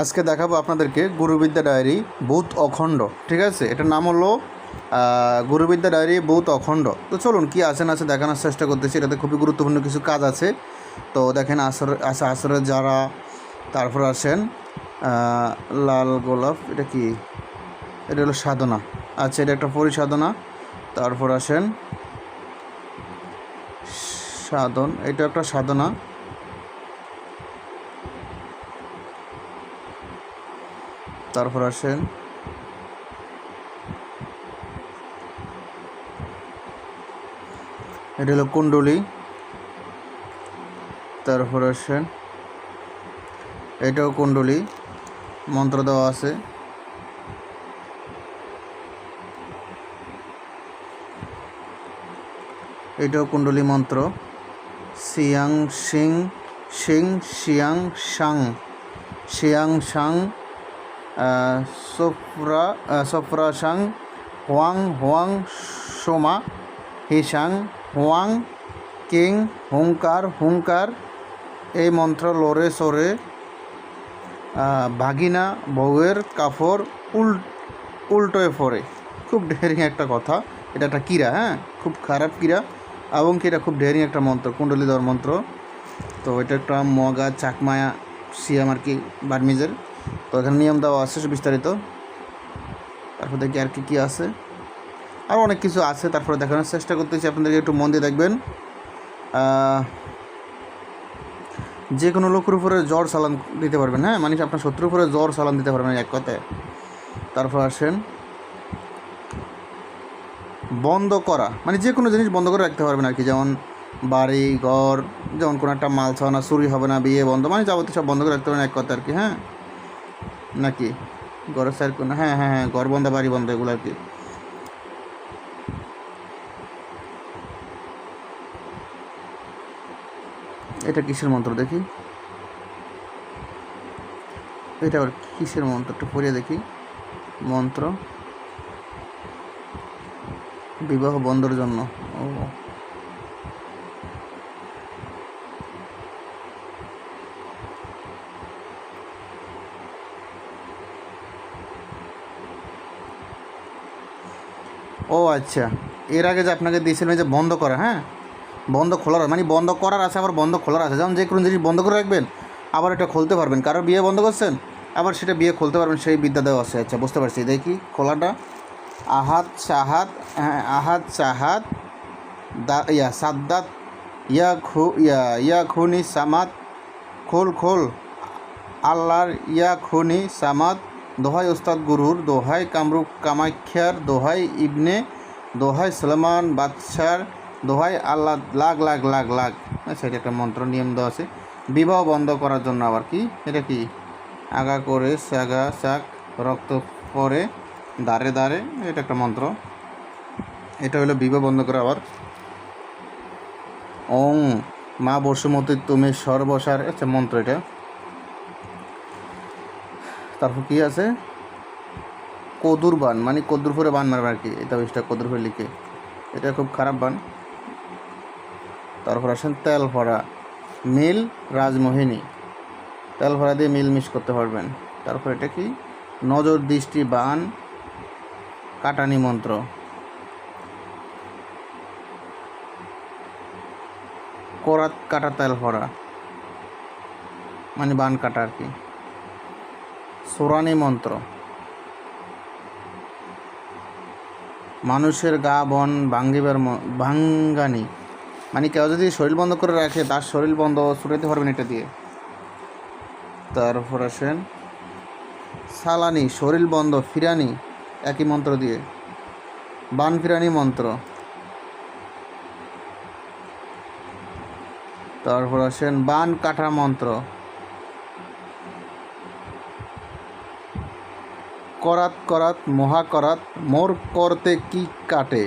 আজকে দেখাবো আপনাদেরকে গুরুবিদ্যা ডায়েরি বুথ অখণ্ড, ঠিক আছে? এটার নাম হলো গুরুবিদ্যা ডায়েরি বুথ অখণ্ড। তো চলুন, কি আছে না আছে দেখানোর চেষ্টা করতেছি। এটাতে খুবই গুরুত্বপূর্ণ কিছু কাজ আছে। তো দেখেন, আসর আছে আসরের যারা, তারপর আসেন লাল গোলাপ, এটা কি? এটা হলো সাধনা। আচ্ছা এটা একটা পরিসাধনা। তারপর আসেন, সাধন, এটা একটা সাধনা। তারপর আসেন। এটা হলো কুণ্ডলী। তারপর আসেন। এটাও কুণ্ডলী। মন্ত্র দেওয়া আছে। এটাও কুণ্ডলী মন্ত্র। সিয়াং সিং সিং শিয়াং সাং শিয়াং সাং সোফরা সাং হোয়াং হোয়াং, সোমা হিসাং হোয়াং, কিং হুঙ্কার হুঙ্কার এই মন্ত্র লড়ে সরে ভাগিনা, বউয়ের কাফর উল, উল্টোয় পড়ে খুব ডেয়ারিং একটা কথা। এটা একটা কীরা হ্যাঁ? খুব খারাপ কীরা এবং কি এটা খুব ডেয়ারিং একটা মন্ত্র, কুণ্ডলী দেওয়ার মন্ত্র। তো এটা একটা মগা, চাকমায়া, সিয়াম আর কি, বার্মিজের। তো এখানে নিয়ম দেওয়া আছে বিস্তারিত। তারপর দেখি আর কি কী আছে। আরও অনেক কিছু আছে, তারপরে দেখানোর চেষ্টা করতেছি। আপনাদেরকে একটু মন দিয়ে দেখবেন। যে কোনো লোকের উপরে জ্বর সালান দিতে পারবেন হ্যাঁ? মানে আপনার শত্রুর উপরে জ্বর সালান দিতে পারবেন এক কথায়। তারপর আসেন। বন্ধ করা মানে যে কোনো জিনিস বন্ধ করে রাখতে পারবেন আর কি। যেমন বাড়ি, ঘর, যেমন কোনো একটা মাল ছাওয়া না চুরি হবে না, বিয়ে বন্ধ মানে যাবতীয় সব বন্ধ করে রাখতে পারবেন এক কথা আর কি হ্যাঁ? নাকি? ঘরের সাইড কোনো হ্যাঁ হ্যাঁ হ্যাঁ ঘর বন্ধ, বাড়ি বন্ধ, এগুলো আর কি। এটা কিসের মন্ত্র দেখি? এটা আবার কিসের মন্ত্র? একটু পড়িয়ে দেখি। মন্ত্র। বিবাহ বন্ধের জন্য। ও। ও আচ্ছা। এর আগে যে আপনাকে দিয়েছিলাম যে বন্ধ করা হ্যাঁ? বন্ধ খোলার মানে বন্ধ করার আছে, আবার বন্ধ খোলার আছে। যেমন যে কোনো জিনিস বন্ধ করে রাখবেন, আবার এটা খুলতে পারবেন। কারোর বিয়ে বন্ধ করছেন, আবার সেটা বিয়ে খুলতে পারবেন, সেই বিদ্যা দেওয়া আছে। আচ্ছা বুঝতে পারছি। দেখি, খোলাটা। আহাত চাহাত হ্যাঁ আহাত চাহাত দা, ইয়া, সাদ্দাত, ইয়া খু, ইয়া ইয়া খুনি সামাত, খোল খোল, আল্লাহর ইয়া খুনি সামাত দোহাই ওস্তাদ গুরুর, দোহাই কামরূপ কামাখ্যার, দোহাই ইবনে, দোহাই সলমান বাদশার, দোহাই আল্লাহ, লাখ লাখ লাখ লাখ। আচ্ছা এটা একটা মন্ত্র, নিয়ম দেওয়া আছে। বিবাহ বন্ধ করার জন্য আবার কি? এটা কি? আগা করে, সাগা, শাক, রক্ত পরে, দাঁড়ে দাঁড়ে, এটা একটা মন্ত্র। এটা হলো বিবাহ বন্ধ করা আবার। ওং মা বসুমতী তুমি সর্বসার আচ্ছা মন্ত্র এটা। তারপর কি আছে? কদুর বান মানে কদুর ফুরে বান মারবে আর কি এটা ওইটা কদুর ফুরে লিখে। এটা খুব খারাপ বান। তারপর আসেন তেল ভরা মিল রাজমোহিনী। তেল ভরা দিয়ে মিল মিস করতে পারবেন। তারপর এটা কি? নজর দৃষ্টি বান, কাটানি মন্ত্র। করাত কাটা তেল ভরা মানে বান কাটা আর কি সোরানি মন্ত্র। মানুষের গা, বন ভাঙ্গিবার ভাঙ্গানি। মানে কেউ যদি শরীর বন্ধ করে রাখে, তার শরীর বন্ধ ছুটাইতে পারবেন এটা দিয়ে। তারপর আসেন, সালানি, শরীর বন্ধ, ফিরানি, একই মন্ত্র দিয়ে। বান ফিরানি মন্ত্র। তারপর আসেন, বান কাটা মন্ত্র। করাত করাত, মহা করাত, মোর করতে কি কাটে?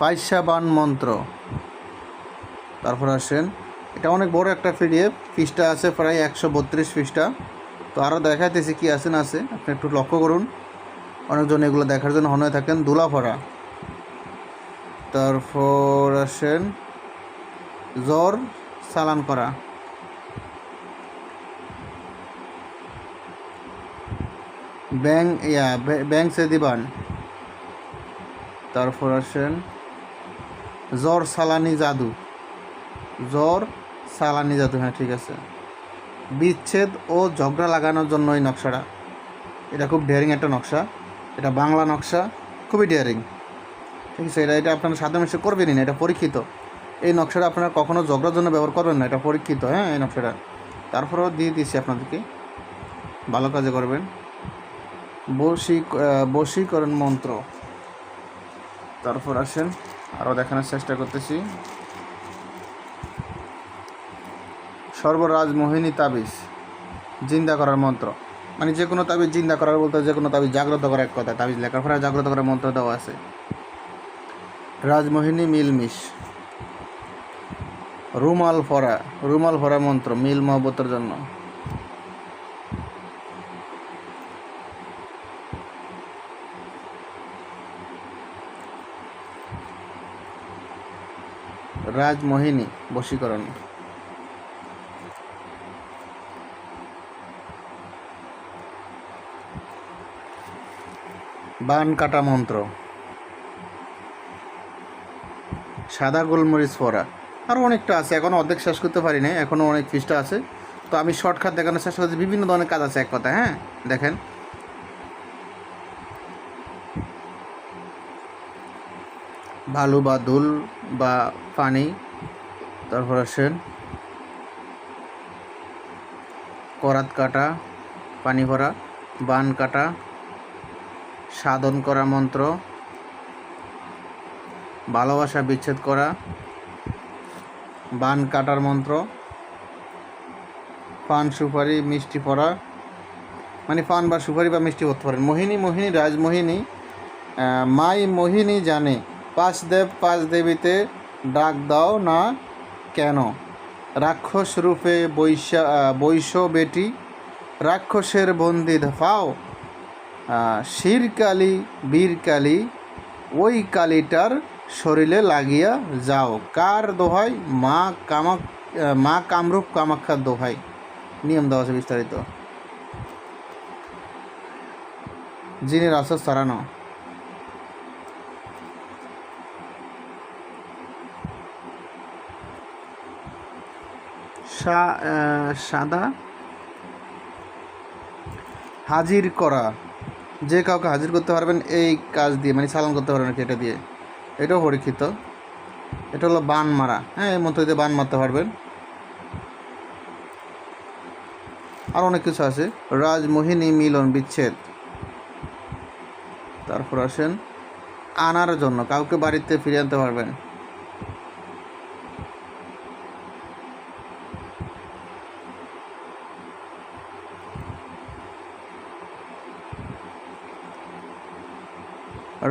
পাইসাবান মন্ত্র। তারপর আসেন, এটা অনেক বড় একটা পিডিএফ, পৃষ্ঠা আছে প্রায় একশো বত্রিশ পৃষ্ঠা। তো আরও দেখাইতেছি কি আছে না আছে, আপনি একটু লক্ষ্য করুন। অনেকজন এগুলো দেখার জন্য হনে থাকেন দুলাফড়া তারপর আসেন, জ্বর চালান করা। ব্যাং, ইয়া, ব্যাং- ব্যাংক সে দিবান। তারপর আসেন, জ্বর সালানি জাদু। জ্বর সালানি জাদু হ্যাঁ ঠিক আছে। বিচ্ছেদ ও ঝগড়া লাগানোর জন্য এই নকশাটা। এটা খুব ডেয়ারিং একটা নকশা। এটা বাংলা নকশা, খুবই ডেয়ারিং ঠিক আছে, এটা এটা আপনারা সাধারণ মানুষ করবেনই না, এটা পরীক্ষিত। এই নকশাটা আপনারা কখনো ঝগড়ার জন্য ব্যবহার করবেন না, এটা পরীক্ষিত হ্যাঁ এই নকশাটা। তারপরেও দিয়ে দিচ্ছি আপনাদেরকে। ভালো কাজে করবেন। আহ, বশীকরণ মন্ত্র। তারপর আসেন আরও দেখানোর চেষ্টা করতেছি। সর্বরাজ মোহিনী তাবিজ জিন্দা করার মন্ত্র। মানে যে কোনো তাবিজ জিন্দা করার বলতে যে কোনো তাবিজ জাগ্রত করার এক কথা তাবিজ লেখার পরে জাগ্রত করার মন্ত্র দেওয়া আছে। রাজমোহিনী মিলমিশ। রুমাল ফরা রুমাল ফরা মন্ত্র মিল মহব্বতের জন্য। রাজমোহিনী বশীকরণ। বান কাটা মন্ত্র। সাদা গোলমরিচ ফোড়া। আরও অনেকটা আছে এখনও অর্ধেক শেষ করতে পারি না এখনও অনেক ফিসটা আছে। তো আমি শর্টকাট দেখানোর চেষ্টা করছি, বিভিন্ন ধরনের কাজ আছে এক কথা হ্যাঁ? দেখেন। বালু বা ধুল বা পানি, তারপর আসেন করাত কাটা, পানি ভরা, বান কাটা, সাধন করা মন্ত্র, ভালোবাসা বিচ্ছেদ করা, বান কাটার মন্ত্র, পান সুপারি, মিষ্টি পড়া মানে পান বা সুপারি বা মিষ্টি করতে পারেন। মোহিনী মোহিনী, রাজমোহিনী মাই মোহিনী জানে। পাঁচ দেব পাঁচ দেবীতে ডাক দাও না কেন? রাক্ষস রূপে বৈশা বৈশ্য বেটি, রাক্ষসের বন্দি ফাও শির কালী বীর কালী ওই কালীটার শরীরে লাগিয়া যাও। কার দোহাই? মা কামাক মা কামরূপ কামাক্ষার দোহাই। নিয়ম দেওয়া আছে বিস্তারিত। যিনি আসর সারানো। সাদা। হাজির করা। যে কাউকে হাজির করতে পারবেন এই কাজ দিয়ে মানে চালান করতে পারবেন এটা দিয়ে। এটাও পরীক্ষিত। এটা হলো বান মারা। হ্যাঁ এই মন্ত্র দিয়ে বান মারতে পারবেন। আর অনেক কিছু আছে। রাজমোহিনী মিলন বিচ্ছেদ। তারপর আসেন, আনার জন্য। কাউকে বাড়িতে ফিরে আনতে পারবেন।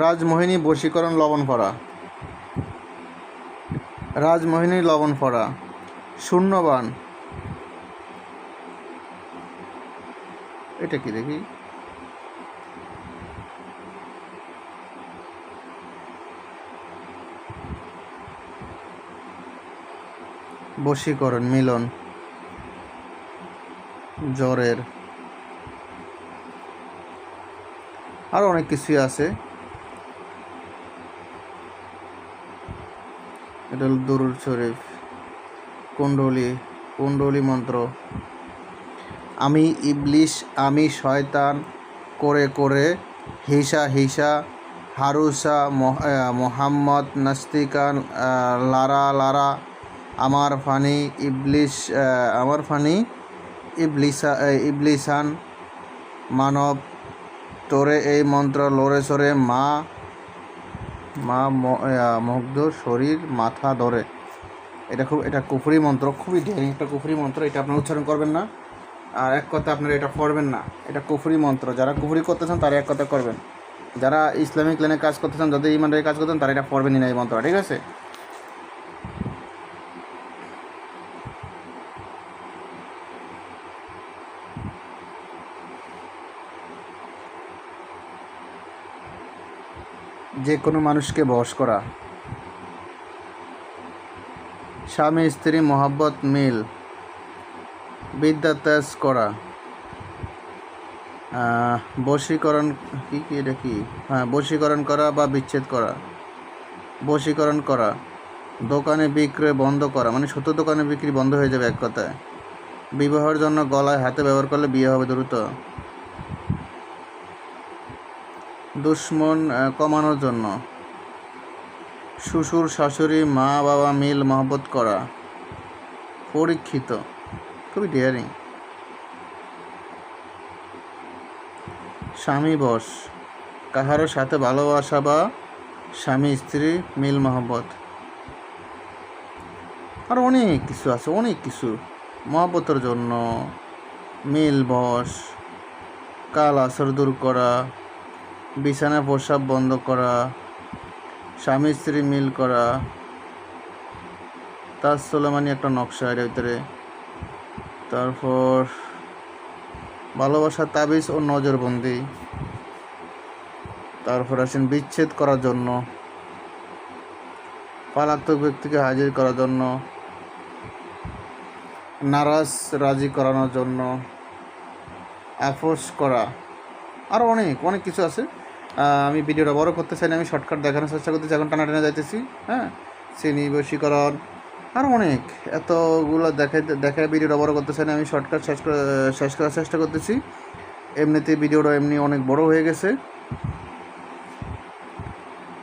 রাজমোহিনী বশীকরণ লবণ ফড়া রাজমোহিনী লবণ ফড়া শূন্যবান। এটা কি দেখি? বশীকরণ, মিলন। জ্বরের। আরও অনেক কিছুই আছে। হলো দরুদ শরীফ কুণ্ডলী কুণ্ডলী মন্ত্র। আমি ইবলিশ আমি শয়তান করে করে হিসা হিসা হারুসা মোহাম্মদ নাস্তিকান আহ, লারা লারা আমার ফানি ইবলিশ আমার ফানি ইবলিসা ইবলিসান মানব তোরে এই মন্ত্র লড়ে সরে মা মা মুগ্ধ শরীর, মাথা ধরে। এটা খুব, এটা কুফরি মন্ত্র, খুবই ডেয়ারিং একটা কুফরি মন্ত্র, এটা আপনারা উচ্চারণ করবেন না। আর এক কথা আপনারা এটা পড়বেন না। এটা কুফরি মন্ত্র, যারা কুফরি করতেছেন তারা এক কথা করবেন। যারা ইসলামিক লাইনে কাজ করতেছেন, যাদের ইমানের কাজ করতেন তারা এটা পড়বেনই না এই মন্ত্র ঠিক আছে? যে কোনো মানুষকে বশ করা। স্বামী, স্ত্রী, মোহাব্বত, মিল বিদ্যা ত্যাজ করা বশীকরণ, কি কি, এটা কি? হ্যাঁ বশীকরণ করা বা বিচ্ছেদ করা। বশীকরণ করা। দোকানে বিক্রয় বন্ধ করা। মানে সত্য দোকানে বিক্রি বন্ধ হয়ে যাবে এক কথায়। বিবাহের জন্য গলায় হাতে ব্যবহার করলে বিয়ে হবে দ্রুত। দুশ্মন কমানোর জন্য। শ্বশুর, শাশুড়ি, মা, বাবা মিল মহব্বত করা। পরীক্ষিত। খুবই ডেয়ারিং স্বামী বস কাহারও সাথে ভালোবাসা বা স্বামী, স্ত্রী, মিল মহব্বত। আর অনেক কিছু আছে, অনেক কিছু। মহব্বতের জন্য মিল বস কাল আসর দূর করা বিছানা প্রসাব বন্ধ করা, স্বামী স্ত্রী মিল করা, তাজ সোলেমানি একটা নকশা এর ভিতরে। তারপর ভালোবাসা তাবিজ ও নজরবন্দি। তারপর আসেন বিচ্ছেদ করার জন্য। পালাত্মক ব্যক্তিকে হাজির করার জন্য। নারাজ, রাজি করানোর জন্য। অ্যাফোর্স করা। আরও অনেক অনেক কিছু আছে। আমি ভিডিওটা বড় করতে চাই না আমি শর্টকাট দেখানোর চেষ্টা করতেছি। এখন টানা টানা যাইতেছি হ্যাঁ? শ্রেণি বশীকরণ আরও অনেক। এতগুলো দেখাই দেখায় ভিডিওটা বড় করতে চাই না আমি শর্টকাট শেষ শেষ করার চেষ্টা করতেছি। এমনিতে ভিডিওটা এমনি অনেক বড় হয়ে গেছে।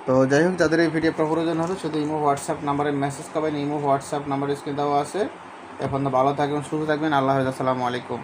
তো যাই হোক, যাদের এই ভিডিওটা প্রয়োজন হবে, শুধু ইমো, হোয়াটসঅ্যাপ নাম্বারে মেসেজ করবেন। ইমো, হোয়াটসঅ্যাপ নাম্বার স্ক্রিন দেওয়া আছে। এখন ভালো থাকবেন, সুস্থ থাকবেন। আল্লাহ হাফেজ, আসসালামু আলাইকুম।